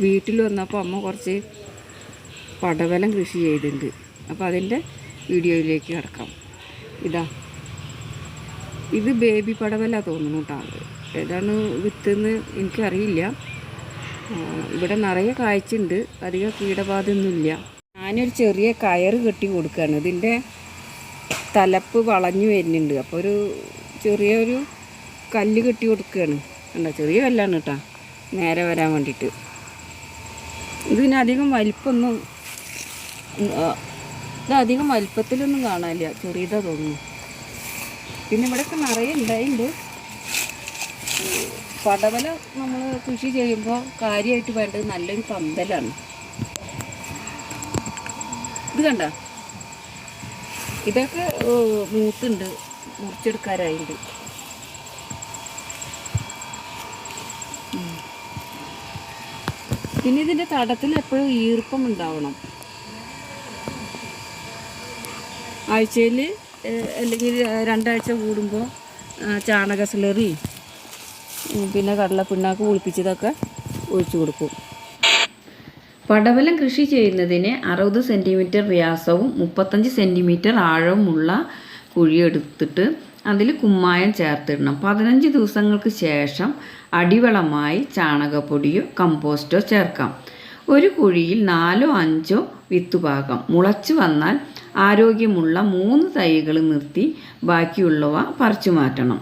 വീട്ടിൽ വന്നപ്പോൾ അമ്മ കുറച്ച് പടവലം കൃഷി ചെയ്തിട്ടുണ്ട്. അപ്പോൾ അതിന്റെ വീഡിയോയിലേക്ക് കിടക്കാം. ഇതാ. ഇത് ബേബി പടവല തോന്നുന്നു കേട്ടോ ഏതാണ് വിത്തെന്ന് എനിക്കറിയില്ല. ഇവിടെ നിറയെ കായ്ച്ചുണ്ട് അധികം കീടബാധയൊന്നുമില്ല. ഞാനൊരു ചെറിയ കയറ് കെട്ടി കൊടുക്കുകയാണ്. ഇതിന്റെ തലപ്പ് വളഞ്ഞു വരുന്നുണ്ട്. അപ്പോൾ ഒരു ചെറിയൊരു കല്ല് കെട്ടി കൊടുക്കുകയാണ്. കണ്ടോ? ചെറിയ കല്ലാണ് കേട്ടോ. നേരെ വരാൻ വേണ്ടിയിട്ട്. ഇതിന് അധികം ഇതധികം വലിപ്പത്തിലൊന്നും കാണാനില്ല. ചെറിയതാ തോന്നുന്നു. പിന്നെ ഇവിടെയൊക്കെ നിറയെ ഉണ്ടായിട്ടുണ്ട് പടവല നമ്മൾ കൃഷി ചെയ്യുമ്പോൾ കാര്യമായിട്ട് വേണ്ടത് നല്ലൊരു പന്തലാണ്. ഇത് കണ്ട? ഇതൊക്കെ മൂത്തുണ്ട്. മുറിച്ചെടുക്കാറായിട്ടുണ്ട് പിന്നെ ഇതിന്റെ തടത്തിൽ എപ്പോഴും ഈർപ്പം ഉണ്ടാവണം. ആഴ്ചയിൽ അല്ലെങ്കിൽ രണ്ടാഴ്ച കൂടുമ്പോൾ ചാണക സ്ലറി പിന്നെ കടലപ്പിണ്ണാക്ക് കുളിപ്പിച്ചതൊക്കെ ഒഴിച്ചു കൊടുക്കും. പടവലം കൃഷി ചെയ്യുന്നതിന് അറുപത് സെന്റിമീറ്റർ വ്യാസവും മുപ്പത്തഞ്ച് സെന്റിമീറ്റർ ആഴവുമുള്ള കുഴിയെടുത്തിട്ട് അതിൽ കുമ്മായം ചേർത്തിടണം. പതിനഞ്ച് ദിവസങ്ങൾക്ക് ശേഷം അടിവളമായി ചാണകപ്പൊടിയോ കമ്പോസ്റ്റോ ചേർക്കാം. ഒരു കുഴിയിൽ നാലോ അഞ്ചോ വിത്തുപാകം മുളച്ചു വന്നാൽ ആരോഗ്യമുള്ള മൂന്ന് തൈകൾ നിർത്തി ബാക്കിയുള്ളവ പറിച്ചു മാറ്റണം.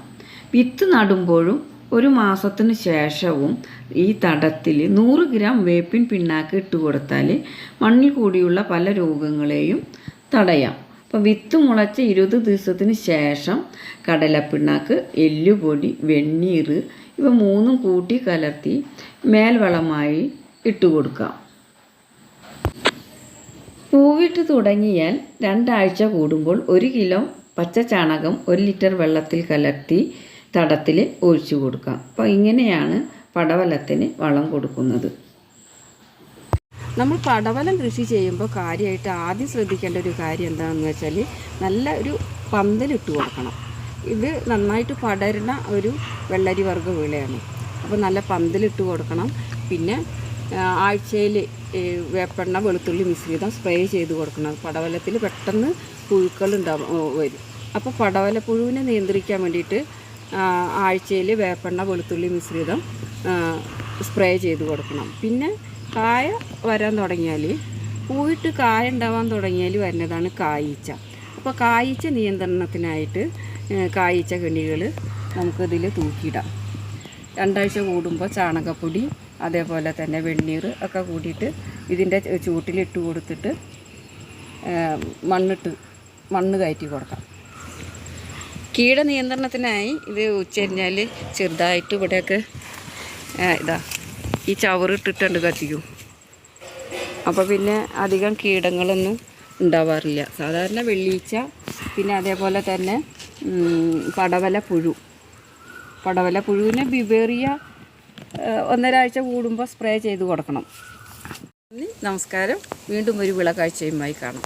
വിത്ത് നടുമ്പോഴും ഒരു മാസത്തിന് ശേഷവും ഈ തടത്തിൽ നൂറ് ഗ്രാം വേപ്പിൻ പിണ്ണാക്ക് ഇട്ട് കൊടുത്താൽ മണ്ണിൽ കൂടിയുള്ള പല രോഗങ്ങളെയും തടയാം. അപ്പോൾ വിത്ത് മുളച്ച ഇരുപത് ദിവസത്തിന് ശേഷം കടലപ്പിണ്ണാക്ക് എല്ലുപൊടി വെണ്ണീർ ഇവ മൂന്നും കൂട്ടി കലർത്തി മേൽവളമായി ഇട്ട് കൊടുക്കാം പൂവിട്ട് തുടങ്ങിയാൽ രണ്ടാഴ്ച കൂടുമ്പോൾ ഒരു കിലോ പച്ച ചാണകം ഒരു ലിറ്റർ വെള്ളത്തിൽ കലർത്തി തടത്തിൽ ഒഴിച്ചു കൊടുക്കാം അപ്പോൾ ഇങ്ങനെയാണ് പടവലത്തിന് വളം കൊടുക്കുന്നത്. നമ്മൾ പടവലം കൃഷി ചെയ്യുമ്പോൾ കാര്യമായിട്ട് ആദ്യം ശ്രദ്ധിക്കേണ്ട ഒരു കാര്യം എന്താണെന്ന് വെച്ചാൽ നല്ല ഒരു പന്തലിട്ട് കൊടുക്കണം. ഇത് നന്നായിട്ട് പടരുന്ന ഒരു വെള്ളരി വർഗ വിളയാണ്. അപ്പോൾ നല്ല പന്തലിട്ട് കൊടുക്കണം. പിന്നെ ആഴ്ചയിൽ വേപ്പെണ്ണ വെളുത്തുള്ളി മിശ്രിതം സ്പ്രേ ചെയ്ത് കൊടുക്കണം. പടവലത്തിൽ പെട്ടെന്ന് പുഴുക്കൾ ഉണ്ടാവും വരും. അപ്പോൾ പടവല പുഴുവിനെ നിയന്ത്രിക്കാൻ വേണ്ടിയിട്ട് ആഴ്ചയിൽ വേപ്പെണ്ണ വെളുത്തുള്ളി മിശ്രിതം സ്പ്രേ ചെയ്ത് കൊടുക്കണം. പിന്നെ കായ വരാൻ തുടങ്ങിയാൽ പൂവിട്ട് കായ ഉണ്ടാവാൻ തുടങ്ങിയാൽ വരുന്നതാണ് കായ്ച്ച. അപ്പോൾ കായ്ച്ച നിയന്ത്രണത്തിനായിട്ട് കായ്ച്ച കെണികൾ നമുക്കിതിൽ തൂക്കിയിടാം. രണ്ടാഴ്ച കൂടുമ്പോൾ ചാണകപ്പൊടി അതേപോലെ തന്നെ വെണ്ണീർ ഒക്കെ കൂടിയിട്ട് ഇതിന്റെ ചൂട്ടിലിട്ട് കൊടുത്തിട്ട് മണ്ണിട്ട് മണ്ണ് കയറ്റി കൊടുക്കാം. കീട നിയന്ത്രണത്തിനായി ഇത് ഉച്ചരിഞ്ഞാൽ ചെറുതായിട്ട് ഇവിടെയൊക്കെ ഇതാ ഈ ചവറിട്ടിട്ടുണ്ട് കത്തിക്കും. അപ്പോൾ പിന്നെ അധികം കീടങ്ങളൊന്നും ഉണ്ടാവാറില്ല. സാധാരണ വെള്ളീച്ച പിന്നെ അതേപോലെ തന്നെ പടവല പുഴു. പടവല പുഴുവിനെ ബിബേറിയ ഒന്നരാഴ്ച കൂടുമ്പോൾ സ്പ്രേ ചെയ്ത് കൊടുക്കണം. നമസ്കാരം. വീണ്ടും ഒരു വിളക്കാഴ്ചയുമായി കാണാം.